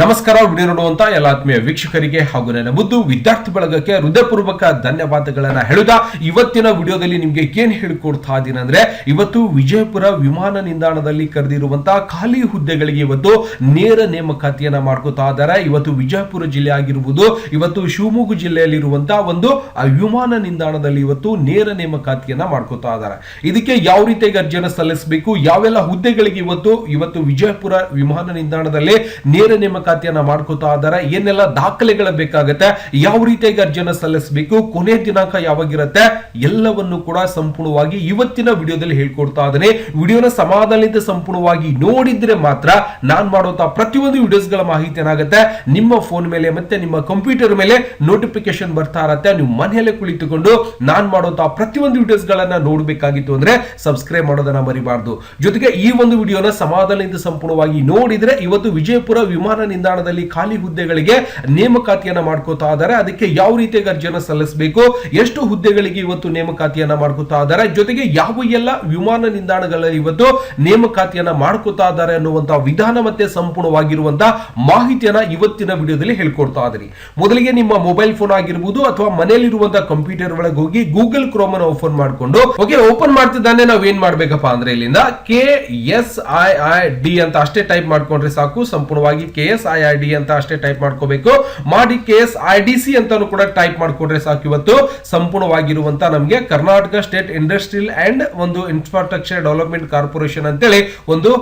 ನಮಸ್ಕಾರ, ವಿಡಿಯೋ ನೋಡುವಂತ ಎಲ್ಲ ಆತ್ಮೀಯ ವೀಕ್ಷಕರಿಗೆ ಹಾಗೂ ನನ್ನ ಮುದ್ದು ವಿದ್ಯಾರ್ಥಿ ಬಳಗಕ್ಕೆ ಹೃದಯಪೂರ್ವಕ ಧನ್ಯವಾದಗಳನ್ನ ಹೇಳುತ್ತಾ, ಇವತ್ತಿನ ವಿಡಿಯೋದಲ್ಲಿ ನಿಮಗೆ ಏನ್ ಹೇಳಿಕೊಡ್ತಾ ಇದ್ದೀನಿ ಅಂದ್ರೆ, ಇವತ್ತು ವಿಜಯಪುರ ವಿಮಾನ ನಿಲ್ದಾಣದಲ್ಲಿ ಕರೆದಿರುವಂತಹ ಖಾಲಿ ಹುದ್ದೆಗಳಿಗೆ ಇವತ್ತು ನೇರ ನೇಮಕಾತಿಯನ್ನ ಮಾಡ್ಕೋತಾ ಇದ್ದಾರೆ. ಇವತ್ತು ವಿಜಯಪುರ ಜಿಲ್ಲೆ ಆಗಿರುವುದು ಇವತ್ತು ಶಿವಮೊಗ್ಗ ಜಿಲ್ಲೆಯಲ್ಲಿರುವಂತಹ ಒಂದು ವಿಮಾನ ನಿಲ್ದಾಣದಲ್ಲಿ ಇವತ್ತು ನೇರ ನೇಮಕಾತಿಯನ್ನ ಮಾಡ್ಕೋತಾ ಇದ್ದಾರೆ. ಇದಕ್ಕೆ ಯಾವ ರೀತಿಯಾಗಿ ಅರ್ಜಿಯನ್ನು ಸಲ್ಲಿಸಬೇಕು, ಯಾವೆಲ್ಲ ಹುದ್ದೆಗಳಿಗೆ ಇವತ್ತು ಇವತ್ತು ವಿಜಯಪುರ ವಿಮಾನ ನಿಲ್ದಾಣದಲ್ಲಿ ನೇರ ನೇಮಕಾತಿಯನ್ನ ಮಾಡ್ಕೋತಾ ಇದ್ದಾರೆ. ಏನೆಲ್ಲ ದಾಖಲೆಗಳು ಬೇಕಾಗುತ್ತೆ, ಯಾವ ರೀತಿಯಾಗಿ ಅರ್ಜಿಯನ್ನ ಸಲ್ಲಿಸಬೇಕು, ಕೊನೆ ದಿನಾಂಕ ಯಾವಾಗಿರುತ್ತೆ, ಎಲ್ಲವನ್ನು ಕೂಡ ಸಂಪೂರ್ಣವಾಗಿ ಇವತ್ತಿನ ವಿಡಿಯೋದಲ್ಲಿ ಹೇಳ್ಕೊಡ್ತಾ ಇದ್ದೇನೆ. ವಿಡಿಯೋನ ಸಮಾಧಾನದಿಂದ ಸಂಪೂರ್ಣವಾಗಿ ನೋಡಿದ್ರೆ ಮಾತ್ರ ನಾನ್ ಮಾಡುವಂತಹ ಪ್ರತಿಯೊಂದು ವಿಡಿಯೋಸ್ಗಳ ಮಾಹಿತಿ ಏನಾಗುತ್ತೆ, ನಿಮ್ಮ ಫೋನ್ ಮೇಲೆ ಮತ್ತೆ ನಿಮ್ಮ ಕಂಪ್ಯೂಟರ್ ಮೇಲೆ ನೋಟಿಫಿಕೇಶನ್ ಬರ್ತಾ ಇರತ್ತೆ. ನೀವು ಮನೆಯಲ್ಲೇ ಕುಳಿತುಕೊಂಡು ನಾನ್ ಮಾಡುವಂತಹ ಪ್ರತಿಯೊಂದು ವಿಡಿಯೋಸ್ ಗಳನ್ನ ನೋಡಬೇಕಾಗಿತ್ತು ಅಂದ್ರೆ ಸಬ್ಸ್ಕ್ರೈಬ್ ಮಾಡೋದನ್ನ ಮರಿಬಾರ್ದು. ಜೊತೆಗೆ ಈ ಒಂದು ವಿಡಿಯೋನ ಸಮಾಧಾನದಿಂದ ಸಂಪೂರ್ಣವಾಗಿ ನೋಡಿದ್ರೆ ಇವತ್ತು ವಿಜಯಪುರ ವಿಮಾನ ನಿಲ್ದಾಣದಲ್ಲಿ ಖಾಲಿ ಹುದ್ದೆಗಳಿಗೆ ನೇಮಕಾತಿಯನ್ನ ಮಾಡ್ಕೋತಾ ಇದ್ದಾರೆ. ಅದಕ್ಕೆ ಯಾವ ರೀತಿಯಾಗಿ ಅರ್ಜಿಯನ್ನು ಸಲ್ಲಿಸಬೇಕು? ಎಷ್ಟು ಹುದ್ದೆಗಳಿಗೆ ಇವತ್ತು ನೇಮಕಾತಿಯನ್ನ ಮಾಡ್ಕೋತಾ ಇದ್ದಾರೆ? ಜೊತೆಗೆ ಯಾವ ಎಲ್ಲ ವಿಮಾನ ನಿಲ್ದಾಣಗಳಲ್ಲಿ ಇವತ್ತು ನೇಮಕಾತಿಯನ್ನ ಮಾಡ್ಕೋತಾ ಇದ್ದಾರೆ ಅನ್ನುವಂತಹ ವಿಧಾನ ಮತ್ತೆ ಸಂಪೂರ್ಣವಾಗಿರುವಂತಹ ಮಾಹಿತಿಯನ್ನ ಇವತ್ತಿನ ವಿಡಿಯೋದಲ್ಲಿ ಹೇಳ್ಕೊಡ್ತಾ ಇದ್ದೀನಿ. ಮೊದಲಿಗೆ ನಿಮ್ಮ ಮೊಬೈಲ್ ಫೋನ್ ಆಗಿರ್ಬೋದು ಅಥವಾ ಮನೆಯಲ್ಲಿರುವಂತಹ ಕಂಪ್ಯೂಟರ್ ಒಳಗೆ ಹೋಗಿ ಗೂಗಲ್ ಕ್ರೋಮ್ ಅನ್ನು ಓಪನ್ ಮಾಡಿಕೊಂಡು, ಓಕೆ, ಓಪನ್ ಮಾಡ್ತಿದ್ದಾನೆ ನಾವು ಏನ್ ಮಾಡ್ಬೇಕಪ್ಪ ಅಂದ್ರೆ ಇಲ್ಲಿಂದ K S I I D ಅಂತ ಅಷ್ಟೇ ಟೈಪ್ ಮಾಡ್ಕೊಂಡ್ರೆ ಸಾಕು. ಸಂಪೂರ್ಣವಾಗಿ K S I I D ಅಂತ ಅಷ್ಟೇ ಟೈಪ್ ಮಾಡ್ಕೋಬೇಕು. ಮಾಡಿ K S I D C ಅಂತಾನು ಕೂಡ ಟೈಪ್ ಮಾಡ್ಕೊಂಡ್ರೆ ಸಾಕು ಇವತ್ತು. ಸಂಪೂರ್ಣವಾಗಿರುವಂತ ನಮಗೆ ಕರ್ನಾಟಕ ಸ್ಟೇಟ್ ಇಂಡಸ್ಟ್ರಿಯಲ್ ಅಂಡ್ ಒಂದು ಇನ್ಫ್ರಾಸ್ಟ್ರಕ್ಚರ್ ಡೆವಲಪ್ಮೆಂಟ್ ಕಾರ್ಪೊರೇಷನ್ ಅಂತೇಳಿ ಒಂದು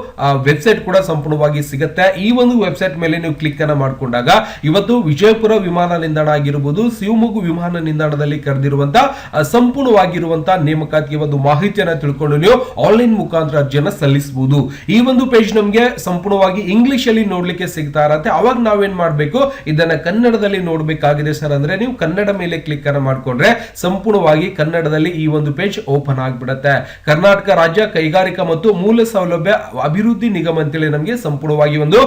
ವೆಬ್ಸೈಟ್ ಕೂಡ ಸಂಪೂರ್ಣವಾಗಿ ಸಿಗುತ್ತೆ. ಈ ಒಂದು ವೆಬ್ಸೈಟ್ ಮೇಲೆ ನೀವು ಕ್ಲಿಕ್ ಅನ್ನ ಮಾಡ್ಕೊಂಡಾಗ ಇವತ್ತು ವಿಜಯಪುರ ವಿಮಾನ ನಿಲ್ದಾಣ ಆಗಿರಬಹುದು ಶಿವಮೊಗ್ಗ ವಿಮಾನ ನಿಲ್ದಾಣದಲ್ಲಿ ಕರೆದಿರುವಂತಹ ಸಂಪೂರ್ಣವಾಗಿರುವಂತಹ ನೇಮಕಾತಿಗೆ ಒಂದು ಮಾಹಿತಿಯನ್ನು ತಿಳ್ಕೊಂಡು ನೀವು ಆನ್ಲೈನ್ ಮುಖಾಂತರ ಅರ್ಜಿಯನ್ನು ಸಲ್ಲಿಸಬಹುದು ಈ ಒಂದು ಪೇಜ್ ನಮಗೆ ಸಂಪೂರ್ಣವಾಗಿ ಇಂಗ್ಲಿಷ್ ಅಲ್ಲಿ ನೋಡ್ಲಿಕ್ಕೆ ಸಿಗ್ತಾ ಇರತ್ತೆ ಅವಾಗ ನಾವೇನ್ ಮಾಡ್ಬೇಕು? ಇದನ್ನ ಕನ್ನಡದಲ್ಲಿ ನೋಡಬೇಕಾಗಿದೆ ಸರ್ ಅಂದ್ರೆ ನೀವು ಕನ್ನಡ ಮೇಲೆ ಕ್ಲಿಕ್ ಅನ್ನ ಮಾಡ್ಕೊಂಡ್ರೆ ಸಂಪೂರ್ಣವಾಗಿ ಕನ್ನಡದಲ್ಲಿ ಈ ಒಂದು ಪೇಜ್ ಓಪನ್ ಆಗಿಬಿಡುತ್ತೆ. ಕರ್ನಾಟಕ ರಾಜ್ಯ ಕೈಗಾರಿಕಾ ಮತ್ತು ಮೂಲ ಸೌಲಭ್ಯ ಅಭಿವೃದ್ಧಿ ನಿಗಮ ಅಂತೇಳಿ ನಮಗೆ ಸಂಪೂರ್ಣವಾಗಿ ಒಂದು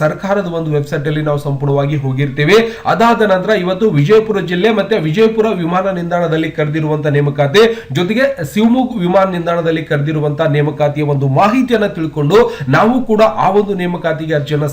ಸರ್ಕಾರದ ಒಂದು ವೆಬ್ಸೈಟ್ ಅಲ್ಲಿ ನಾವು ಸಂಪೂರ್ಣವಾಗಿ ಹೋಗಿರ್ತೀವಿ. ಅದಾದ ನಂತರ ಇವತ್ತು ವಿಜಯಪುರ ಜಿಲ್ಲೆ ಮತ್ತೆ ವಿಜಯಪುರ ವಿಮಾನ ನಿಲ್ದಾಣದಲ್ಲಿ ಕರೆದಿರುವಂತಹ ನೇಮಕಾತಿ, ಜೊತೆಗೆ ಶಿವಮೊಗ್ಗ ವಿಮಾನ ನಿಲ್ದಾಣದಲ್ಲಿ ಕರೆದಿರುವಂತಹ ನೇಮಕಾತಿಯ ಒಂದು ಮಾಹಿತಿಯನ್ನ ತಿಳ್ಕೊಂಡು ನಾವು ಕೂಡ ಆ ಒಂದು ನೇಮಕಾತಿಗೆ ಅರ್ಜಿಯನ್ನ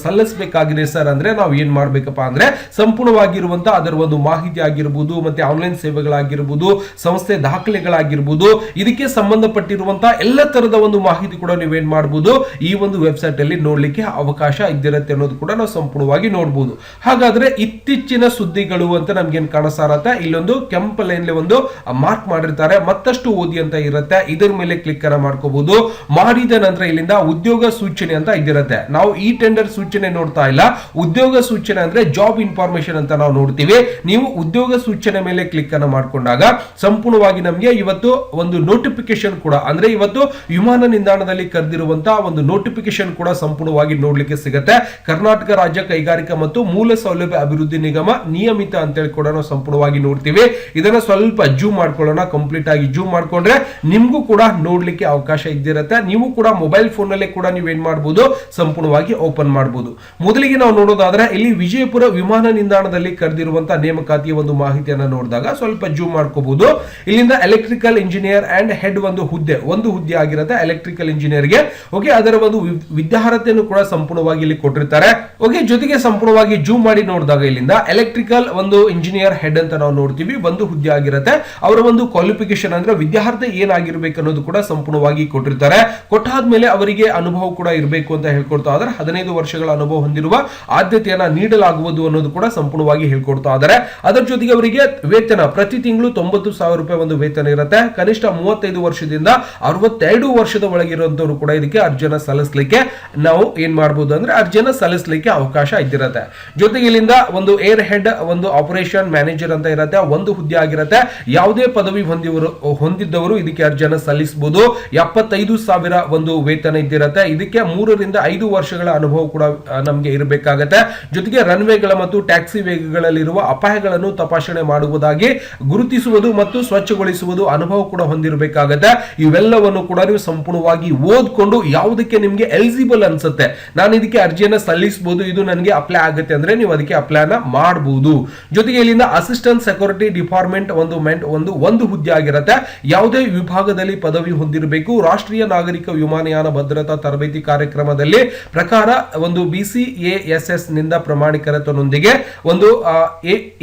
ಸಲ್ಲಿಸಬೇಕಾಗಿದೆ ಸರ್ ಅಂದ್ರೆ ನಾವು ಏನ್ ಮಾಡ್ಬೇಕಪ್ಪ ಅಂದ್ರೆ ಸಂಪೂರ್ಣವಾಗಿರುವಂತ ಅದರ ಒಂದು ಮಾಹಿತಿ ಆಗಿರ್ಬೋದು, ಮತ್ತೆ ಆನ್ಲೈನ್ ಸೇವೆಗಳಾಗಿರ್ಬೋದು, ಸಂಸ್ಥೆ ದಾಖಲೆಗಳಾಗಿರ್ಬೋದು, ಇದಕ್ಕೆ ಸಂಬಂಧಪಟ್ಟಿರುವಂತಹ ಎಲ್ಲ ತರದ ಒಂದು ಮಾಹಿತಿ ಕೂಡ ನೀವೇನ್ ಮಾಡಬಹುದು ಈ ಒಂದು ವೆಬ್ಸೈಟ್ ಅಲ್ಲಿ ನೋಡ್ಲಿಕ್ಕೆ ಅವಕಾಶ ಇದ್ದಿರುತ್ತೆ ಅನ್ನೋದು ಕೂಡ ನಾವು ಸಂಪೂರ್ಣವಾಗಿ ನೋಡಬಹುದು ಹಾಗಾದ್ರೆ ಇತ್ತೀಚಿನ ಸುದ್ದಿಗಳು ಅಂತ ನಮ್ಗೆ ಏನ್ ಕಾಣಿಸ್ತಾ ಇಲ್ಲೊಂದು ಕೆಂಪು ಲೈನ್ ಒಂದು ಮಾರ್ಕ್ ಮಾಡಿರ್ತಾರೆ, ಮತ್ತಷ್ಟು ಓದಿ ಅಂತ ಇರುತ್ತೆ, ಇದರ ಮೇಲೆ ಕ್ಲಿಕ್ ಅನ್ನ ಮಾಡ್ಕೋಬಹುದು ಮಾಡಿದ ನಂತರ ಇಲ್ಲಿಂದ ಉದ್ಯೋಗ ಸೂಚನೆ ಅಂತ ಇದಿರುತ್ತೆ ನಾವು ಈ ಟೆಂಡರ್ ಸೂಚನೆ ನೋಡ್ತಾ ಇಲ್ಲ. ಉದ್ಯೋಗ ಸೂಚನೆ ಅಂದ್ರೆ ಜಾಬ್ ಇನ್ಫಾರ್ಮೇಶನ್ ಅಂತ ನಾವು ನೋಡ್ತೀವಿ. ನೀವು ಉದ್ಯೋಗ ಸೂಚನೆ ಮೇಲೆ ಕ್ಲಿಕ್ ಅನ್ನ ಮಾಡ್ಕೊಂಡಾಗ ಸಂಪೂರ್ಣವಾಗಿ ನಮಗೆ ಇವತ್ತು ಒಂದು ನೋಟಿಫಿಕೇಶನ್ ಕೂಡ, ಅಂದ್ರೆ ಇವತ್ತು ವಿಮಾನ ನಿಲ್ದಾಣದಲ್ಲಿ ಕರೆದಿರುವಂತಹ ಒಂದು ನೋಟಿಫಿಕೇಶನ್ ಕೂಡ ಸಂಪೂರ್ಣವಾಗಿ ನೋಡ್ಲಿಕ್ಕೆ ಸಿಗುತ್ತೆ. ಕರ್ನಾಟಕ ರಾಜ್ಯ ಕೈಗಾರಿಕಾ ಮತ್ತು ಮೂಲ ಸೌಲಭ್ಯ ಅಭಿವೃದ್ಧಿ ನಿಗಮ ನಿಯಮಿತ ಅಂತೇಳಿ ಕೂಡ ನಾವು ಸಂಪೂರ್ಣವಾಗಿ ನೋಡ್ತೀವಿ. ಇದನ್ನ ಸ್ವಲ್ಪ ಜೂಮ್ ಮಾಡ್ಕೊಳ್ಳೋಣ ಕಂಪ್ಲೀಟ್ ಆಗಿ ಜೂಮ್ ಮಾಡ್ಕೊಂಡ್ರೆ ನಿಮ್ಗೂ ಕೂಡ ನೋಡ್ಲಿಕ್ಕೆ ಅವಕಾಶ ಇದ್ದಿರತ್ತೆ. ನೀವು ಕೂಡ ಮೊಬೈಲ್ ಫೋನ್ ನಲ್ಲೇ ಕೂಡ ನೀವು ಏನ್ ಮಾಡಬಹುದು ಸಂಪೂರ್ಣವಾಗಿ ಓಪನ್ ಮಾಡಬಹುದು ಮೊದಲಿಗೆ ನಾವು ನೋಡೋದಾದ್ರೆ ಇಲ್ಲಿ ವಿಜಯಪುರ ವಿಮಾನ ನಿಲ್ದಾಣದಲ್ಲಿ ಕರೆದಿರುವಂತಹ ನೇಮಕಾತಿಯ ಒಂದು ಮಾಹಿತಿಯನ್ನ ನೋಡಿದಾಗ ಸ್ವಲ್ಪ ಜೂಮ್ ಮಾಡ್ಕೋಬಹುದು. ಇಲ್ಲಿಂದ ಎಲೆಕ್ಟ್ರಿಕಲ್ ಇಂಜಿನಿಯರ್ ಅಂಡ್ ಹೆಡ್ ಒಂದು ಹುದ್ದೆ ಒಂದು ಹುದ್ದೆ ಆಗಿರುತ್ತೆ ಎಲೆಕ್ಟ್ರಿಕಲ್ ಇಂಜಿನಿಯರ್ಗೆ ಓಕೆ ಅದರ ಒಂದು ವಿದ್ಯಾರ್ಹತೆಯನ್ನು ಕೂಡ ಸಂಪೂರ್ಣವಾಗಿ ಇಲ್ಲಿ ಕೊಟ್ಟಿರ್ತಾರೆ. ಓಕೆ ಜೊತೆಗೆ ಸಂಪೂರ್ಣವಾಗಿ ಜೂಮ್ ಮಾಡಿ ನೋಡಿದಾಗ ಇಲ್ಲಿಂದ ಎಲೆಕ್ಟ್ರಿಕಲ್ ಒಂದು ಇಂಜಿನಿಯರ್ ಹೆಡ್ ಅಂತ ನಾವು ನೋಡ್ತೀವಿ, ಒಂದು ಹುದ್ದೆ ಆಗಿರುತ್ತೆ. ಅವರ ಒಂದು ಕ್ವಾಲಿಫಿಕೇಶನ್ ಅಂದ್ರೆ ವಿದ್ಯಾರ್ಥಿ ಏನಾಗಿರ್ಬೇಕು ಅನ್ನೋದು ಕೂಡ ಸಂಪೂರ್ಣವಾಗಿ ಕೊಟ್ಟಿರ್ತಾರೆ. ಕೊಟ್ಟಾದ್ಮೇಲೆ ಅವರಿಗೆ ಅನುಭವ ಕೂಡ ಇರಬೇಕು ಅಂತ ಹೇಳ್ಕೊಡ್ತಾ ಆದ್ರೆ ಹದಿನೈದು ವರ್ಷಗಳ ಅನುಭವ ಹೊಂದಿರುವ ಆದ್ಯತೆಯನ್ನ ನೀಡಲಾಗುವುದು ಅನ್ನೋದು ಕೂಡ ಸಂಪೂರ್ಣವಾಗಿ ಹೇಳ್ಕೊಡ್ತಾ ಇದ್ದಾರೆ. ಅದರ ಜೊತೆಗೆ ಅವರಿಗೆ ವೇತನ ಪ್ರತಿ ತಿಂಗಳು ತೊಂಬತ್ತು ಸಾವಿರ ರೂಪಾಯಿ ಒಂದು ವೇತನ ಇರುತ್ತೆ. ಕನಿಷ್ಠ ಮೂವತ್ತೈದು ವರ್ಷದಿಂದ ಅರವತ್ತೆರಡು ವರ್ಷದ ಒಳಗಿರುವಂತವ್ರು ಕೂಡ ಇದಕ್ಕೆ ಅರ್ಜಿಯನ್ನ ಸಲ್ಲಿಸಲಿಕ್ಕೆ ನಾವು ಏನ್ ಮಾಡಬಹುದು ಅಂದ್ರೆ ಅರ್ಜಿಯನ್ನ ಸಲ್ಲಿಸಲಿಕ್ಕೆ ಅವಕಾಶ ಇದ್ದಿರುತ್ತೆ. ಜೊತೆಗೆ ಇಲ್ಲಿಂದ ಒಂದು ಏರ್ ಹೆಡ್ ಒಂದು ಆಪರೇಷನ್ ಮ್ಯಾನೇಜರ್ ಅಂತ ಇರುತ್ತೆ. ಒಂದು ಹುದ್ದೆ ಆಗಿರುತ್ತೆ. ಯಾವುದೇ ಪದವಿ ಹೊಂದಿವರು ಹೊಂದಿದ್ದವರು ಇದಕ್ಕೆ ಅರ್ಜಿಯನ್ನ ಸಲ್ಲಿಸಬಹುದು ಎಪ್ಪತ್ತೈದು ಸಾವಿರ ಒಂದು ವೇತನ ಇದ್ದಿರುತ್ತೆ. ಇದಕ್ಕೆ ಮೂರರಿಂದ ಐದು ವರ್ಷಗಳ ಅನುಭವ ಕೂಡ ಆ, ನಮ್ಗೆ ಇರಬೇಕಾಗತ್ತೆ. ಜೊತೆಗೆ ರನ್ವೇಗಳ ಮತ್ತು ಟ್ಯಾಕ್ಸಿ ವೇಗಗಳಲ್ಲಿರುವ ಅಪಾಯಗಳನ್ನು ತಪಾಸಣೆ ಮಾಡುವುದಾಗಿ ಗುರುತಿಸುವುದು ಮತ್ತು ಸ್ವಚ್ಛಗೊಳಿಸುವುದು ಅನುಭವ ಕೂಡ ಹೊಂದಿರಬೇಕಾಗತ್ತೆ. ಇವೆಲ್ಲವನ್ನು ಕೂಡ ನೀವು ಸಂಪೂರ್ಣವಾಗಿ ಓದ್ಕೊಂಡು ಯಾವುದಕ್ಕೆ ನಿಮಗೆ ಎಲಿಜಿಬಲ್ ಅನ್ಸುತ್ತೆ. ನಾನು ಇದಕ್ಕೆ ಅರ್ಜಿಯನ್ನ ಸಲ್ಲಿಸಬಹುದು ಇದು ನನಗೆ ಅಪ್ಲೈ ಆಗುತ್ತೆ ಅಂದ್ರೆ ನೀವು ಅದಕ್ಕೆ ಅಪ್ಲೈನ ಮಾಡಬಹುದು ಜೊತೆಗೆ ಇಲ್ಲಿಂದ ಅಸಿಸ್ಟೆಂಟ್ ಸೆಕ್ಯೂರಿಟಿ ಡಿಪಾರ್ಟ್ಮೆಂಟ್ ಒಂದು ಮೆಂಟ್ ಒಂದು ಒಂದು ಹುದ್ದೆ ಆಗಿರುತ್ತೆ. ಯಾವುದೇ ವಿಭಾಗದಲ್ಲಿ ಪದವಿ ಹೊಂದಿರಬೇಕು. ರಾಷ್ಟ್ರೀಯ ನಾಗರಿಕ ವಿಮಾನಯಾನ ಭದ್ರತಾ ತರಬೇತಿ ಕಾರ್ಯಕ್ರಮದಲ್ಲಿ ಪ್ರಕಾರ ಒಂದು ಬಿಸಿ ಎ ಎಸ್ ಎಸ್ನಿಂದ ಪ್ರಮಾಣೀಕರಣದೊಂದಿಗೆ ಒಂದು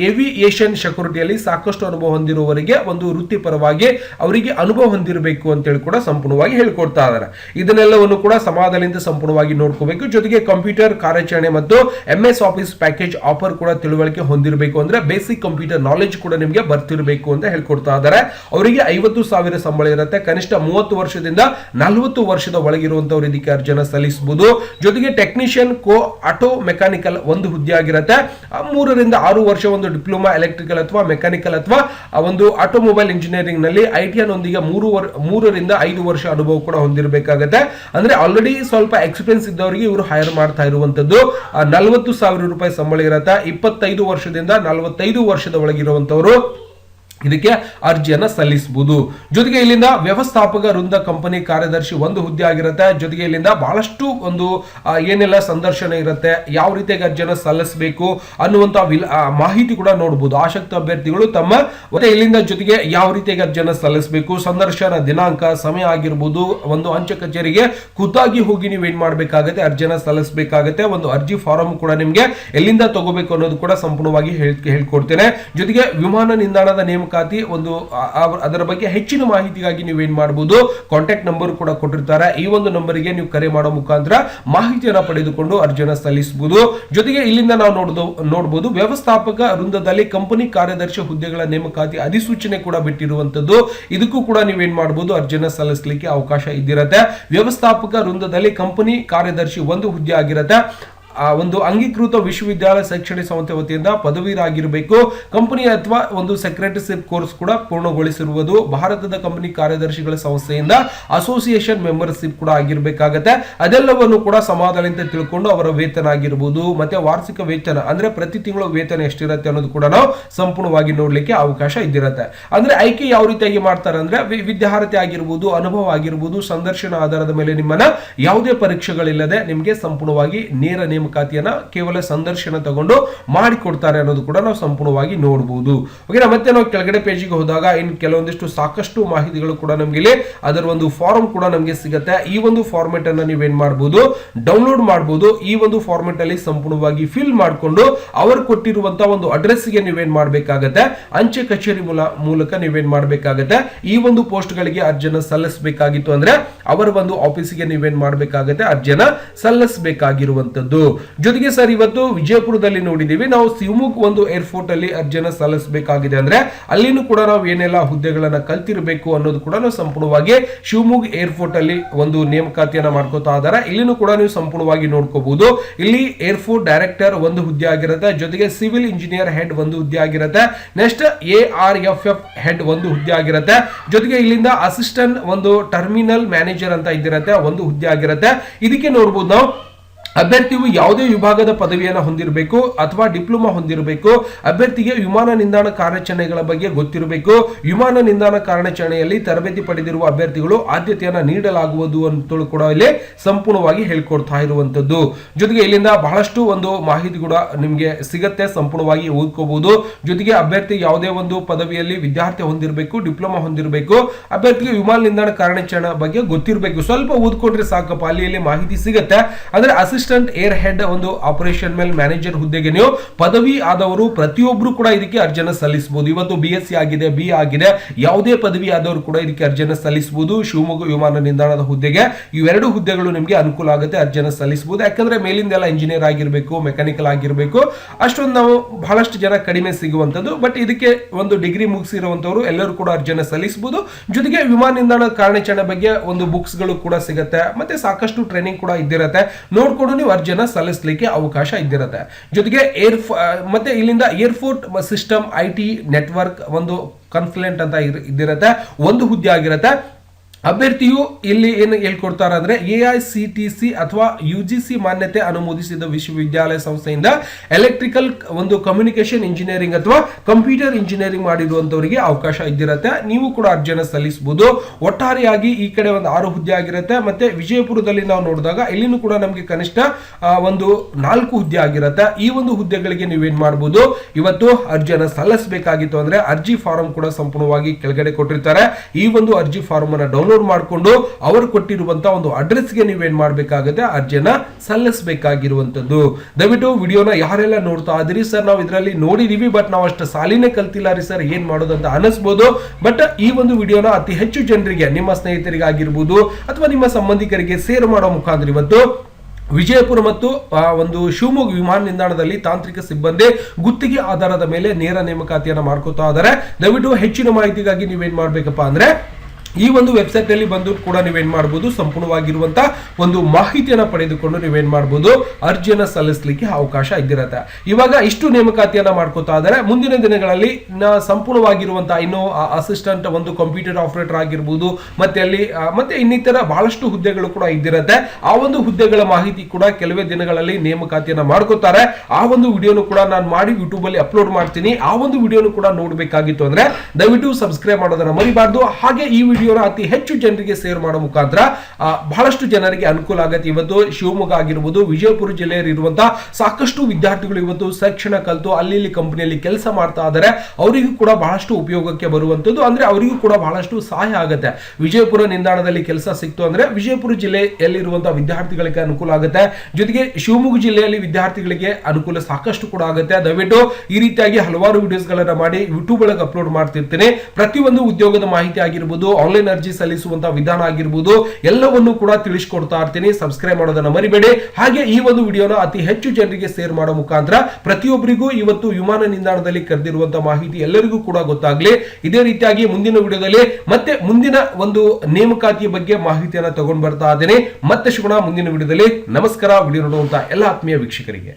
ಏವಿಯೇಷನ್ ಸೆಕ್ಯೂರಿಟಿಯಲ್ಲಿ ಸಾಕಷ್ಟು ಅನುಭವ ಹೊಂದಿರುವವರಿಗೆ ಒಂದು ವೃತ್ತಿಪರವಾಗಿ ಅವರಿಗೆ ಅನುಭವ ಹೊಂದಿರಬೇಕು ಅಂತೇಳಿ ಕೂಡ ಸಂಪೂರ್ಣವಾಗಿ ಹೇಳ್ಕೊಡ್ತಾ ಇದ್ದಾರೆ. ಇದನ್ನೆಲ್ಲವನ್ನು ಕೂಡ ಸಮಾಧಾನದಿಂದ ಸಂಪೂರ್ಣವಾಗಿ ನೋಡ್ಕೋಬೇಕು. ಜೊತೆಗೆ ಕಂಪ್ಯೂಟರ್ ಕಾರ್ಯಾಚರಣೆ ಮತ್ತು M S office package offer ಕೂಡ ತಿಳುವಳಿಕೆ ಹೊಂದಿರಬೇಕು ಅಂದ್ರೆ ಬೇಸಿಕ್ ಕಂಪ್ಯೂಟರ್ ನಾಲೆಜ್ ಕೂಡ ನಿಮಗೆ ಬರ್ತಿರಬೇಕು ಅಂತ ಹೇಳ್ಕೊಡ್ತಾ ಇದ್ದಾರೆ. ಅವರಿಗೆ ಐವತ್ತು ಸಾವಿರ ಸಂಬಳ ಇರುತ್ತೆ. ಕನಿಷ್ಠ ಮೂವತ್ತು ವರ್ಷದಿಂದ ನಲವತ್ತು ವರ್ಷದ ಒಳಗಿರುವಂತವ್ರು ಇದಕ್ಕೆ ಅರ್ಜನ ಸಲ್ಲಿಸಬಹುದು ಜೊತೆಗೆ ಟೆಕ್ನಿಷಿಯನ್ ಕೋ ಆಟೋ ಮೆಕ್ಯಾನಿಕಲ್ ಒಂದು ಹುದ್ದೆ ಆಗಿರುತ್ತೆ. ಮೂರರಿಂದ ಆರು ವರ್ಷ ಒಂದು ಡಿಪ್ಲೊಮಾ ಎಲೆಕ್ಟ್ರಿಕಲ್ ಅಥವಾ ಮೆಕ್ಯಾನಿಕಲ್ ಅಥವಾ ಒಂದು ಆಟೋಮೊಬೈಲ್ ಇಂಜಿನಿಯರಿಂಗ್ನಲ್ಲಿ ಐಟಿಎನ್ ಒಂದಿಗೆ ಮೂರು ಮೂರರಿಂದ ಐದು ವರ್ಷ ಅನುಭವ ಕೂಡ ಹೊಂದಿರಬೇಕಾಗತ್ತೆ. ಅಂದ್ರೆ ಆಲ್ರೆಡಿ ಸ್ವಲ್ಪ ಎಕ್ಸ್ಪೀರಿಯನ್ಸ್ ಇದ್ದವರಿಗೆ ಇವರು ಹೈರ್ ಮಾಡ್ತಾ ಇರುವಂತದ್ದು ನಲವತ್ತು ಸಾವಿರ ರೂಪಾಯಿ ಸಂಬಳ ಇರತ್ತೆ. ಇಪ್ಪತ್ತೈದು ವರ್ಷದಿಂದ ನಲವತ್ತೈದು ವರ್ಷದ ಒಳಗಿರುವಂತವರು ಇದಕ್ಕೆ ಅರ್ಜಿಯನ್ನ ಸಲ್ಲಿಸಬಹುದು ಜೊತೆಗೆ ಇಲ್ಲಿಂದ ವ್ಯವಸ್ಥಾಪಕ ವೃಂದ ಕಂಪನಿ ಕಾರ್ಯದರ್ಶಿ ಒಂದು ಹುದ್ದೆ ಆಗಿರುತ್ತೆ. ಜೊತೆಗೆ ಇಲ್ಲಿಂದ ಬಹಳಷ್ಟು ಒಂದು ಏನೆಲ್ಲ ಸಂದರ್ಶನ ಇರುತ್ತೆ, ಯಾವ ರೀತಿಯಾಗಿ ಅರ್ಜಿಯನ್ನು ಸಲ್ಲಿಸಬೇಕು ಅನ್ನುವಂತ ಮಾಹಿತಿ ಕೂಡ ನೋಡಬಹುದು ಆಸಕ್ತ ಅಭ್ಯರ್ಥಿಗಳು ತಮ್ಮ ಮತ್ತೆ ಇಲ್ಲಿಂದ ಜೊತೆಗೆ ಯಾವ ರೀತಿಯಾಗಿ ಅರ್ಜಿಯನ್ನು ಸಲ್ಲಿಸಬೇಕು, ಸಂದರ್ಶನ ದಿನಾಂಕ, ಸಮಯ ಆಗಿರ್ಬೋದು, ಒಂದು ಅಂಚೆ ಕಚೇರಿಗೆ ಖುದ್ದಾಗಿ ಹೋಗಿ ನೀವು ಏನ್ ಮಾಡಬೇಕಾಗುತ್ತೆ, ಅರ್ಜಿಯನ್ನ ಸಲ್ಲಿಸಬೇಕಾಗುತ್ತೆ, ಒಂದು ಅರ್ಜಿ ಫಾರಂ ಕೂಡ ನಿಮಗೆ ಎಲ್ಲಿಂದ ತಗೋಬೇಕು ಅನ್ನೋದು ಕೂಡ ಸಂಪೂರ್ಣವಾಗಿ ಹೇಳ್- ಹೇಳ್ಕೊಡ್ತೇನೆ. ಜೊತೆಗೆ ವಿಮಾನ ನಿಲ್ದಾಣದ ನೇಮಕಾತಿ ಒಂದು ಅದರ ಬಗ್ಗೆ ಹೆಚ್ಚಿನ ಮಾಹಿತಿಗಾಗಿ ನೀವು ಏನ್ ಮಾಡಬಹುದು ಕಾಂಟ್ಯಾಕ್ಟ್ ನಂಬರ್ ಕೂಡ ಕೊಟ್ಟಿರ್ತಾರೆ. ಈ ಒಂದು ನಂಬರಿಗೆ ನೀವು ಕರೆ ಮಾಡೋ ಮುಖಾಂತರ ಮಾಹಿತಿಯನ್ನು ಪಡೆದುಕೊಂಡು ಅರ್ಜಿಯನ್ನು ಸಲ್ಲಿಸಬಹುದು ಜೊತೆಗೆ ಇಲ್ಲಿಂದ ನಾವು ನೋಡೋದು ನೋಡಬಹುದು ವ್ಯವಸ್ಥಾಪಕ ವೃಂದದಲ್ಲಿ ಕಂಪನಿ ಕಾರ್ಯದರ್ಶಿ ಹುದ್ದೆಗಳ ನೇಮಕಾತಿ ಅಧಿಸೂಚನೆ ಕೂಡ ಬಿಟ್ಟಿರುವಂತದ್ದು ಇದಕ್ಕೂ ಕೂಡ ನೀವೇನ್ ಮಾಡಬಹುದು ಅರ್ಜಿಯನ್ನ ಸಲ್ಲಿಸಲಿಕ್ಕೆ ಅವಕಾಶ ಇದ್ದಿರತ್ತೆ. ವ್ಯವಸ್ಥಾಪಕ ವೃಂದದಲ್ಲಿ ಕಂಪನಿ ಕಾರ್ಯದರ್ಶಿ ಒಂದು ಹುದ್ದೆ ಆಗಿರತ್ತೆ. ಒಂದು ಅಂಗೀಕೃತ ವಿಶ್ವವಿದ್ಯಾಲಯ ಶೈಕ್ಷಣಿಕ ಸಂಸ್ಥೆ ವತಿಯಿಂದ ಪದವೀರಾಗಿರಬೇಕು. ಕಂಪನಿ ಅಥವಾ ಒಂದು ಸೆಕ್ರೆಟರಿಶಿಪ್ ಕೋರ್ಸ್ ಕೂಡ ಪೂರ್ಣಗೊಳಿಸಿರುವುದು ಭಾರತದ ಕಂಪನಿ ಕಾರ್ಯದರ್ಶಿಗಳ ಸಂಸ್ಥೆಯಿಂದ ಅಸೋಸಿಯೇಷನ್ ಮೆಂಬರ್ಶಿಪ್ ಕೂಡ ಆಗಿರಬೇಕಾಗತ್ತೆ. ಅದೆಲ್ಲವನ್ನು ಕೂಡ ಸಮಾಧಾನದಿಂದ ತಿಳ್ಕೊಂಡು ಅವರ ವೇತನ ಆಗಿರ್ಬೋದು, ಮತ್ತೆ ವಾರ್ಷಿಕ ವೇತನ ಅಂದ್ರೆ ಪ್ರತಿ ತಿಂಗಳು ವೇತನ ಎಷ್ಟಿರುತ್ತೆ ಅನ್ನೋದು ಕೂಡ ನಾವು ಸಂಪೂರ್ಣವಾಗಿ ನೋಡ್ಲಿಕ್ಕೆ ಅವಕಾಶ ಇದ್ದಿರತ್ತೆ. ಅಂದ್ರೆ ಆಯ್ಕೆ ಯಾವ ರೀತಿಯಾಗಿ ಮಾಡ್ತಾರೆ ಅಂದ್ರೆ ವಿ- ವಿದ್ಯಾರ್ಹತೆ ಆಗಿರ್ಬೋದು, ಅನುಭವ ಆಗಿರ್ಬೋದು, ಸಂದರ್ಶನ ಆಧಾರದ ಮೇಲೆ ನಿಮ್ಮನ್ನ ಯಾವುದೇ ಪರೀಕ್ಷೆಗಳಿಲ್ಲದೆ ನಿಮಗೆ ಸಂಪೂರ್ಣವಾಗಿ ನೇರ ನೇಮಕಾತಿಯನ್ನ ಕೇವಲ ಸಂದರ್ಶನ ತಗೊಂಡು ಮಾಡಿಕೊಡ್ತಾರೆ ಅನ್ನೋದು ಕೂಡ ನಾವು ಸಂಪೂರ್ಣವಾಗಿ ನೋಡಬಹುದು ಓಕೆನಾ ಮತ್ತೆ ನಾವು ಕೆಳಗಡೆ ಪೇಜಿಗೆ ಹೋದಾಗ ಇನ್ ಕೆಲವೊಂದಿಷ್ಟು ಸಾಕಷ್ಟು ಮಾಹಿತಿಗಳು ಕೂಡ ನಮಗೆ ಇಲ್ಲಿ ಅದರ ಒಂದು ಫಾರ್ಮ್ ಕೂಡ ನಮಗೆ ಸಿಗುತ್ತೆ. ಈ ಒಂದು ಫಾರ್ಮೆಟ್ ಅನ್ನ ನೀವೇನ್ ಮಾಡಬಹುದು ಡೌನ್ಲೋಡ್ ಮಾಡಬಹುದು ಈ ಒಂದು ಫಾರ್ಮೆಟ್ ಅಲ್ಲಿ ಸಂಪೂರ್ಣವಾಗಿ ಫಿಲ್ ಮಾಡಿಕೊಂಡು ಅವರು ಕೊಟ್ಟಿರುವಂತಹ ಒಂದು ಅಡ್ರೆಸ್ಗೆ ನೀವೇನ್ ಮಾಡಬೇಕಾಗತ್ತೆ? ಅಂಚೆ ಕಚೇರಿ ಮೂಲ- ಮೂಲಕ ನೀವೇನ್ ಮಾಡಬೇಕಾಗತ್ತೆ? ಈ ಒಂದು ಪೋಸ್ಟ್ ಗಳಿಗೆ ಅರ್ಜಿಯನ್ನ ಸಲ್ಲಿಸಬೇಕಾಗಿತ್ತು ಅಂದ್ರೆ ಅವರ ಒಂದು ಆಫೀಸಿಗೆ ನೀವೇನ್ ಮಾಡಬೇಕಾಗತ್ತೆ? ಅರ್ಜಿಯನ್ನ ಸಲ್ಲಿಸಬೇಕಾಗಿರುವಂತದ್ದು. ಜೊತೆಗೆ ಸರ್, ಇವತ್ತು ವಿಜಯಪುರದಲ್ಲಿ ನೋಡಿದೀವಿ ನಾವು ಶಿವಮೊಗ್ಗ ಒಂದು ಏರ್ಪೋರ್ಟ್ ಅಲ್ಲಿ ಅರ್ಜಿಯನ್ನು ಸಲ್ಲಿಸಬೇಕಾಗಿದೆ ಅಂದ್ರೆ ಅಲ್ಲಿನೂ ಕೂಡ ನಾವು ಏನೆಲ್ಲ ಹುದ್ದೆಗಳನ್ನ ಕಲ್ತಿರಬೇಕು ಅನ್ನೋದು ಕೂಡ ನಾವು ಸಂಪೂರ್ಣವಾಗಿ ಶಿವಮೊಗ್ಗ ಏರ್ಪೋರ್ಟ್ ಅಲ್ಲಿ ಒಂದು ನೇಮಕಾತಿಯನ್ನ ಮಾಡ್ಕೋತಾ ಇದಾರೆ ಇಲ್ಲಿನೂ ಕೂಡ ನೀವು ಸಂಪೂರ್ಣವಾಗಿ ನೋಡ್ಕೋಬಹುದು. ಇಲ್ಲಿ ಏರ್ಪೋರ್ಟ್ ಡೈರೆಕ್ಟರ್ ಒಂದು ಹುದ್ದೆ ಆಗಿರುತ್ತೆ, ಜೊತೆಗೆ ಸಿವಿಲ್ ಇಂಜಿನಿಯರ್ ಹೆಡ್ ಒಂದು ಹುದ್ದೆ ಆಗಿರುತ್ತೆ next A R F F head ಒಂದು ಹುದ್ದೆ ಆಗಿರುತ್ತೆ, ಜೊತೆಗೆ ಇಲ್ಲಿಂದ ಅಸಿಸ್ಟೆಂಟ್ ಒಂದು ಟರ್ಮಿನಲ್ ಮ್ಯಾನೇಜರ್ ಅಂತ ಇದ್ದಿರತ್ತೆ, ಒಂದು ಹುದ್ದೆ ಆಗಿರುತ್ತೆ. ಇದಕ್ಕೆ ನೋಡ್ಬೋದು ನಾವು ಅಭ್ಯರ್ಥಿಯು ಯಾವುದೇ ವಿಭಾಗದ ಪದವಿಯನ್ನು ಹೊಂದಿರಬೇಕು ಅಥವಾ ಡಿಪ್ಲೊಮಾ ಹೊಂದಿರಬೇಕು. ಅಭ್ಯರ್ಥಿಗೆ ವಿಮಾನ ನಿಲ್ದಾಣ ಕಾರ್ಯಾಚರಣೆಗಳ ಬಗ್ಗೆ ಗೊತ್ತಿರಬೇಕು. ವಿಮಾನ ನಿಲ್ದಾಣ ಕಾರ್ಯಾಚರಣೆಯಲ್ಲಿ ತರಬೇತಿ ಪಡೆದಿರುವ ಅಭ್ಯರ್ಥಿಗಳು ಆದ್ಯತೆಯನ್ನು ನೀಡಲಾಗುವುದು ಅಂತೇಳಿ ಕೂಡ ಇಲ್ಲಿ ಸಂಪೂರ್ಣವಾಗಿ ಹೇಳ್ಕೊಡ್ತಾ ಇರುವಂತದ್ದು. ಜೊತೆಗೆ ಇಲ್ಲಿಂದ ಬಹಳಷ್ಟು ಒಂದು ಮಾಹಿತಿ ಕೂಡ ನಿಮಗೆ ಸಿಗತ್ತೆ, ಸಂಪೂರ್ಣವಾಗಿ ಓದ್ಕೋಬಹುದು ಜೊತೆಗೆ ಅಭ್ಯರ್ಥಿ ಯಾವುದೇ ಒಂದು ಪದವಿಯಲ್ಲಿ ವಿದ್ಯಾರ್ಥಿ ಹೊಂದಿರಬೇಕು, ಡಿಪ್ಲೊಮಾ ಹೊಂದಿರಬೇಕು, ಅಭ್ಯರ್ಥಿಗೆ ವಿಮಾನ ನಿಲ್ದಾಣ ಕಾರ್ಯಾಚರಣೆ ಬಗ್ಗೆ ಗೊತ್ತಿರಬೇಕು. ಸ್ವಲ್ಪ ಓದ್ಕೊಂಡ್ರೆ ಸಾಕಪ್ಪ, ಅಲ್ಲಿ ಮಾಹಿತಿ ಸಿಗುತ್ತೆ. ಅಂದ್ರೆ ಅಸಿಸ್ಟೆಂಟ್ ಏರ್ ಹೆಡ್ ಒಂದು ಆಪರೇಷನ್ ಮೇಲೆ ಮ್ಯಾನೇಜರ್ ಹುದ್ದೆಗೆ ನೀವು ಪದವಿ ಆದವರು ಪ್ರತಿಯೊಬ್ಬರು ಕೂಡ ಇದಕ್ಕೆ ಅರ್ಜಿಯನ್ನು ಸಲ್ಲಿಸಬಹುದು. ಇವತ್ತು ಬಿ ಎಸ್ ಸಿ ಆಗಿದೆ ಬಿ ಆಗಿದೆ, ಯಾವುದೇ ಪದವಿ ಆದವರು ಕೂಡ ಇದಕ್ಕೆ ಅರ್ಜಿಯನ್ನು ಸಲ್ಲಿಸಬಹುದು. ಶಿವಮೊಗ್ಗ ವಿಮಾನ ನಿಲ್ದಾಣದ ಹುದ್ದೆಗೆ ಇವೆರಡು ಹುದ್ದೆಗಳು ನಿಮಗೆ ಅನುಕೂಲ ಆಗುತ್ತೆ ಅರ್ಜಿಯನ್ನು ಸಲ್ಲಿಸಬಹುದು. ಯಾಕಂದ್ರೆ ಮೇಲಿಂದೆಲ್ಲ ಇಂಜಿನಿಯರ್ ಆಗಿರಬೇಕು ಮೆಕ್ಯಾನಿಕಲ್ ಆಗಿರಬೇಕು, ಅಷ್ಟೊಂದು ನಾವು ಬಹಳಷ್ಟು ಜನ ಕಡಿಮೆ ಸಿಗುವಂತದ್ದು ಬಟ್ ಇದಕ್ಕೆ ಒಂದು ಡಿಗ್ರಿ ಮುಗಿಸಿರುವಂತವರು ಎಲ್ಲರೂ ಕೂಡ ಅರ್ಜಿಯನ್ನು ಸಲ್ಲಿಸಬಹುದು. ಜೊತೆಗೆ ವಿಮಾನ ನಿಲ್ದಾಣದ ಕಾರ್ಯಾಚರಣೆ ಬಗ್ಗೆ ಒಂದು ಬುಕ್ಸ್ಗಳು ಕೂಡ ಸಿಗುತ್ತೆ. ಮತ್ತೆ ಸಾಕಷ್ಟು ಟ್ರೈನಿಂಗ್ ಕೂಡ ಇದ್ದಿರತ್ತೆ. ನೋಡ್ಕೊಂಡು ನೀವು ಅರ್ಜಿಯನ್ನ ಸಲ್ಲಿಸಲಿಕ್ಕೆ ಅವಕಾಶ ಇದ್ದಿರುತ್ತೆ. ಜೊತೆಗೆ ಏರ್ ಮತ್ತೆ ಇಲ್ಲಿಂದ airport system I T network ಒಂದು ಕನ್ಫ್ಲೆಂಟ್ ಅಂತ ಇದ್ದಿರುತ್ತೆ. ಒಂದು ಹುದ್ದೆ ಆಗಿರತ್ತೆ. ಅಭ್ಯರ್ಥಿಯು ಇಲ್ಲಿ ಏನು ಹೇಳ್ಕೊಡ್ತಾರೆ ಅಂದ್ರೆ A I C T C ಅಥವಾ ಯು ಜಿ ಸಿ ಮಾನ್ಯತೆ ಅನುಮೋದಿಸಿದ ವಿಶ್ವವಿದ್ಯಾಲಯ ಸಂಸ್ಥೆಯಿಂದ ಎಲೆಕ್ಟ್ರಿಕಲ್ ಒಂದು ಕಮ್ಯುನಿಕೇಶನ್ ಇಂಜಿನಿಯರಿಂಗ್ ಅಥವಾ ಕಂಪ್ಯೂಟರ್ ಇಂಜಿನಿಯರಿಂಗ್ ಮಾಡಿರುವಂತವರಿಗೆ ಅವಕಾಶ ಇದ್ದಿರುತ್ತೆ. ನೀವು ಕೂಡ ಅರ್ಜಿಯನ್ನು ಸಲ್ಲಿಸಬಹುದು. ಒಟ್ಟಾರೆಯಾಗಿ ಈ ಕಡೆ ಒಂದು ಆರು ಹುದ್ದೆ ಆಗಿರುತ್ತೆ. ಮತ್ತೆ ವಿಜಯಪುರದಲ್ಲಿ ನಾವು ನೋಡಿದಾಗ ಇಲ್ಲಿನೂ ಕೂಡ ನಮಗೆ ಕನಿಷ್ಠ ಒಂದು ನಾಲ್ಕು ಹುದ್ದೆ ಆಗಿರುತ್ತೆ. ಈ ಒಂದು ಹುದ್ದೆಗಳಿಗೆ ನೀವೇನ್ ಮಾಡಬಹುದು ಇವತ್ತು ಅರ್ಜಿಯನ್ನು ಸಲ್ಲಿಸಬೇಕಾಗಿತ್ತು ಅಂದ್ರೆ ಅರ್ಜಿ ಫಾರಂ ಕೂಡ ಸಂಪೂರ್ಣವಾಗಿ ಕೆಳಗಡೆ ಕೊಟ್ಟಿರ್ತಾರೆ. ಈ ಒಂದು ಅರ್ಜಿ ಫಾರಂ ಅನ್ನು ಡೌನ್ಲೋಡ್ ಡೌನ್ಲೋಡ್ ಮಾಡಿಕೊಂಡು ಅವರು ಕೊಟ್ಟಿರುವಂತಹ ಒಂದು ಅಡ್ರೆಸ್ಗೆ ನೀವೇನ್ ಮಾಡಬೇಕಾಗುತ್ತೆ? ಅರ್ಜಿಯನ್ನ ಸಲ್ಲಿಸಬೇಕಾಗಿರುವಂತದ್ದು. ದಯವಿಟ್ಟು ವಿಡಿಯೋನ ಯಾರೆಲ್ಲ ನೋಡ್ತಾ ಇದ್ರಿ ಸರ್ ನಾವು ಇದರಲ್ಲಿ ನೋಡಿದೀವಿ ಬಟ್ ನಾವು ಅಷ್ಟು ಸಾಲಿನೇ ಕಲ್ತಿಲ್ಲ ರೀ ಸರ್ ಏನ್ ಮಾಡೋದು ಅಂತ ಅನಿಸ್ಬೋದು. ಬಟ್ ಈ ಒಂದು ವಿಡಿಯೋನ ಅತಿ ಹೆಚ್ಚು ಜನರಿಗೆ ನಿಮ್ಮ ಸ್ನೇಹಿತರಿಗೆ ಆಗಿರ್ಬೋದು ಅಥವಾ ನಿಮ್ಮ ಸಂಬಂಧಿಕರಿಗೆ ಸೇರ್ ಮಾಡೋ ಮುಖಾಂತರ ಇವತ್ತು ವಿಜಯಪುರ ಮತ್ತು ಆ, ಒಂದು ಶಿವಮೊಗ್ಗ ವಿಮಾನ ನಿಲ್ದಾಣದಲ್ಲಿ ತಾಂತ್ರಿಕ ಸಿಬ್ಬಂದಿ ಗುತ್ತಿಗೆ ಆಧಾರದ ಮೇಲೆ ನೇರ ನೇಮಕಾತಿಯನ್ನ ಮಾಡ್ಕೋತಾ ಇದ್ದಾರೆ. ದಯವಿಟ್ಟು ಹೆಚ್ಚಿನ ಮಾಹಿತಿಗಾಗಿ ನೀವೇನ್ ಮಾಡ್ಬೇಕಪ್ಪ ಅಂದ್ರೆ ಈ ಒಂದು ವೆಬ್ಸೈಟ್ನಲ್ಲಿ ಬಂದು ಕೂಡ ನೀವೇನ್ ಮಾಡಬಹುದು ಸಂಪೂರ್ಣವಾಗಿರುವಂತಹ ಒಂದು ಮಾಹಿತಿಯನ್ನ ಪಡೆದುಕೊಂಡು ನೀವೇನ್ ಮಾಡಬಹುದು ಅರ್ಜಿಯನ್ನ ಸಲ್ಲಿಸಲಿಕ್ಕೆ ಅವಕಾಶ ಇದ್ದಿರತ್ತೆ. ಇವಾಗ ಇಷ್ಟು ನೇಮಕಾತಿಯನ್ನ ಮಾಡ್ಕೋತಾ ಇದ್ದಾರೆ. ಮುಂದಿನ ದಿನಗಳಲ್ಲಿ ಸಂಪೂರ್ಣವಾಗಿರುವಂತಹ ಇನ್ನು ಅಸಿಸ್ಟೆಂಟ್ ಒಂದು ಕಂಪ್ಯೂಟರ್ ಆಪರೇಟರ್ ಆಗಿರ್ಬೋದು, ಮತ್ತೆ ಅಲ್ಲಿ ಮತ್ತೆ ಇನ್ನಿತರ ಬಹಳಷ್ಟು ಹುದ್ದೆಗಳು ಕೂಡ ಇದ್ದಿರತ್ತೆ. ಆ ಒಂದು ಹುದ್ದೆಗಳ ಮಾಹಿತಿ ಕೂಡ ಕೆಲವೇ ದಿನಗಳಲ್ಲಿ ನೇಮಕಾತಿಯನ್ನ ಮಾಡ್ಕೋತಾರೆ. ಆ ಒಂದು ವಿಡಿಯೋನು ಕೂಡ ನಾನು ಮಾಡಿ ಯೂಟ್ಯೂಬ್ ಅಲ್ಲಿ ಅಪ್ಲೋಡ್ ಮಾಡ್ತೀನಿ. ಆ ಒಂದು ವಿಡಿಯೋನು ಕೂಡ ನೋಡ್ಬೇಕಾಗಿತ್ತು ಅಂದ್ರೆ ದಯವಿಟ್ಟು ಸಬ್ಸ್ಕ್ರೈಬ್ ಮಾಡೋದನ್ನ ಮರಿಬಾರ್ದು. ಹಾಗೆ ಈ ವಿಡಿಯೋನ ಅತಿ ಹೆಚ್ಚು ಜನರಿಗೆ ಸೇರ್ ಮಾಡೋ ಮುಖಾಂತರ ಬಹಳಷ್ಟು ಜನರಿಗೆ ಅನುಕೂಲ ಆಗುತ್ತೆ. ಇವತ್ತು ಶಿವಮೊಗ್ಗ ಆಗಿರ್ಬೋದು, ವಿಜಯಪುರ ಜಿಲ್ಲೆಯಲ್ಲಿ ಇರುವಂತಹ ಸಾಕಷ್ಟು ವಿದ್ಯಾರ್ಥಿಗಳು ಇವತ್ತು ಶಿಕ್ಷಣ ಕಲಿತು ಅಲ್ಲಿ ಇಲ್ಲಿ ಕಂಪನಿಯಲ್ಲಿ ಕೆಲಸ ಮಾಡ್ತಾ ಇದ್ದಾರೆ ಅವರಿಗೂ ಕೂಡ ಬಹಳಷ್ಟು ಉಪಯೋಗಕ್ಕೆ ಬರುವಂತದ್ದು. ಅಂದ್ರೆ ಅವರಿಗೂ ಕೂಡ ಬಹಳಷ್ಟು ಸಹಾಯ ಆಗುತ್ತೆ. ವಿಜಯಪುರ ನಿಲ್ದಾಣದಲ್ಲಿ ಕೆಲಸ ಸಿಕ್ತು ಅಂದ್ರೆ ವಿಜಯಪುರ ಜಿಲ್ಲೆಯಲ್ಲಿರುವಂತಹ ವಿದ್ಯಾರ್ಥಿಗಳಿಗೆ ಅನುಕೂಲ ಆಗುತ್ತೆ. ಜೊತೆಗೆ ಶಿವಮೊಗ್ಗ ಜಿಲ್ಲೆಯಲ್ಲಿ ವಿದ್ಯಾರ್ಥಿಗಳಿಗೆ ಅನುಕೂಲ ಸಾಕಷ್ಟು ಕೂಡ ಆಗುತ್ತೆ. ದಯವಿಟ್ಟು ಈ ರೀತಿಯಾಗಿ ಹಲವಾರು ವಿಡಿಯೋಸ್ ಗಳನ್ನ ಮಾಡಿ ಯೂಟ್ಯೂಬ್ ಒಳಗೆ ಅಪ್ಲೋಡ್ ಮಾಡ್ತಿರ್ತೀನಿ. ಪ್ರತಿಯೊಂದು ಉದ್ಯೋಗದ ಮಾಹಿತಿ ಆಗಿರ್ಬೋದು ಅರ್ಜಿ ಸಲ್ಲಿಸುವಂತಹ ವಿಧಾನ ಆಗಿರ್ಬೋದು, ಎಲ್ಲವನ್ನು ಕೂಡ ತಿಳಿಸ್ಕೊಡ್ತಾ ಇರ್ತೀನಿ. ಸಬ್ಸ್ಕ್ರೈಬ್ ಮಾಡೋದನ್ನ ಮರಿಬೇಡಿ. ಹಾಗೆ ಈ ಒಂದು ವಿಡಿಯೋನ ಅತಿ ಹೆಚ್ಚು ಜನರಿಗೆ ಶೇರ್ ಮಾಡೋ ಮುಖಾಂತರ ಪ್ರತಿಯೊಬ್ಬರಿಗೂ ಇವತ್ತು ವಿಮಾನ ನಿಲ್ದಾಣದಲ್ಲಿ ಕರೆದಿರುವಂತಹ ಮಾಹಿತಿ ಎಲ್ಲರಿಗೂ ಕೂಡ ಗೊತ್ತಾಗ್ಲಿ. ಇದೇ ರೀತಿಯಾಗಿ ಮುಂದಿನ ವಿಡಿಯೋದಲ್ಲಿ ಮತ್ತೆ ಮುಂದಿನ ಒಂದು ನೇಮಕಾತಿಯ ಬಗ್ಗೆ ಮಾಹಿತಿಯನ್ನ ತಗೊಂಡ್ ಬರ್ತಾ ಇದ್ದೇನೆ. ಮತ್ತೆ ಸಿಗೋಣ ಮುಂದಿನ ವಿಡಿಯೋದಲ್ಲಿ. ನಮಸ್ಕಾರ. ವಿಡಿಯೋ ನೋಡುವಂತ ಎಲ್ಲ ಆತ್ಮೀಯ ವೀಕ್ಷಕರಿಗೆ.